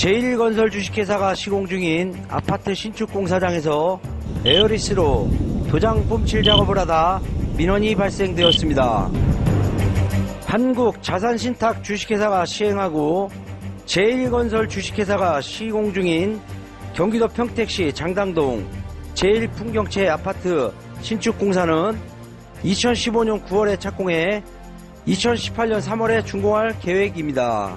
제1건설 주식회사가 시공 중인 아파트 신축 공사장에서 에어리스로 도장 뿜칠 작업을 하다 민원이 발생되었습니다. 한국 자산신탁 주식회사가 시행하고 제1건설 주식회사가 시공 중인 경기도 평택시 장당동 제1풍경채 아파트 신축 공사는 2015년 9월에 착공해 2018년 3월에 준공할 계획입니다.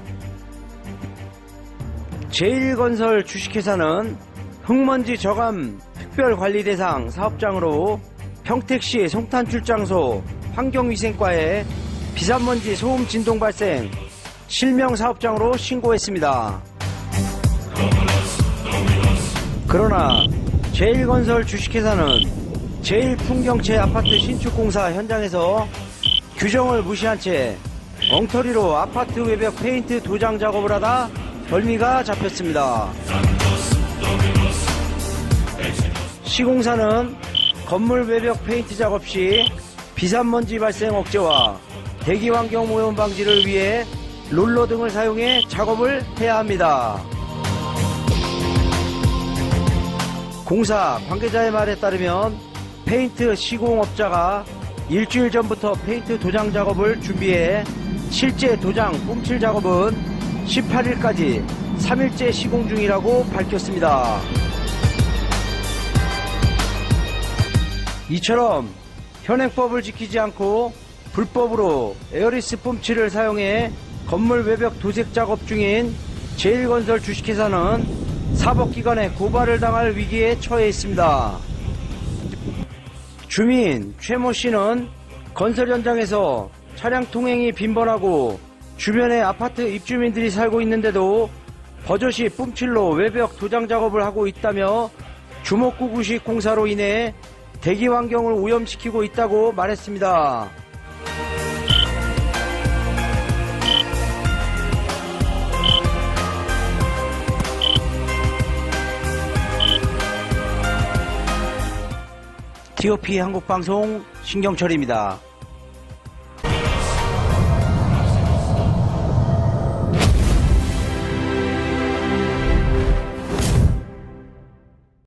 제1건설 주식회사는 흙먼지 저감 특별관리 대상 사업장으로 평택시 송탄출장소 환경위생과에 비산먼지 소음 진동 발생 실명 사업장으로 신고했습니다. 그러나 제1건설 주식회사는 제1풍경채 아파트 신축공사 현장에서 규정을 무시한 채 엉터리로 아파트 외벽 페인트 도장 작업을 하다 벌미가 잡혔습니다. 시공사는 건물 외벽 페인트 작업 시 비산먼지 발생 억제와 대기 환경 오염 방지를 위해 롤러 등을 사용해 작업을 해야 합니다. 공사 관계자의 말에 따르면 페인트 시공업자가 일주일 전부터 페인트 도장 작업을 준비해 실제 도장 뿜칠 작업은 18일까지 3일째 시공 중이라고 밝혔습니다. 이처럼 현행법을 지키지 않고 불법으로 에어리스 뿜칠을 사용해 건물 외벽 도색 작업 중인 제1건설 주식회사는 사법기관에 고발을 당할 위기에 처해 있습니다. 주민 최모 씨는 건설 현장에서 차량 통행이 빈번하고 주변에 아파트 입주민들이 살고 있는데도 버젓이 뿜칠로 외벽 도장 작업을 하고 있다며 주목구구식 공사로 인해 대기 환경을 오염시키고 있다고 말했습니다. TOP 한국방송 신경철입니다.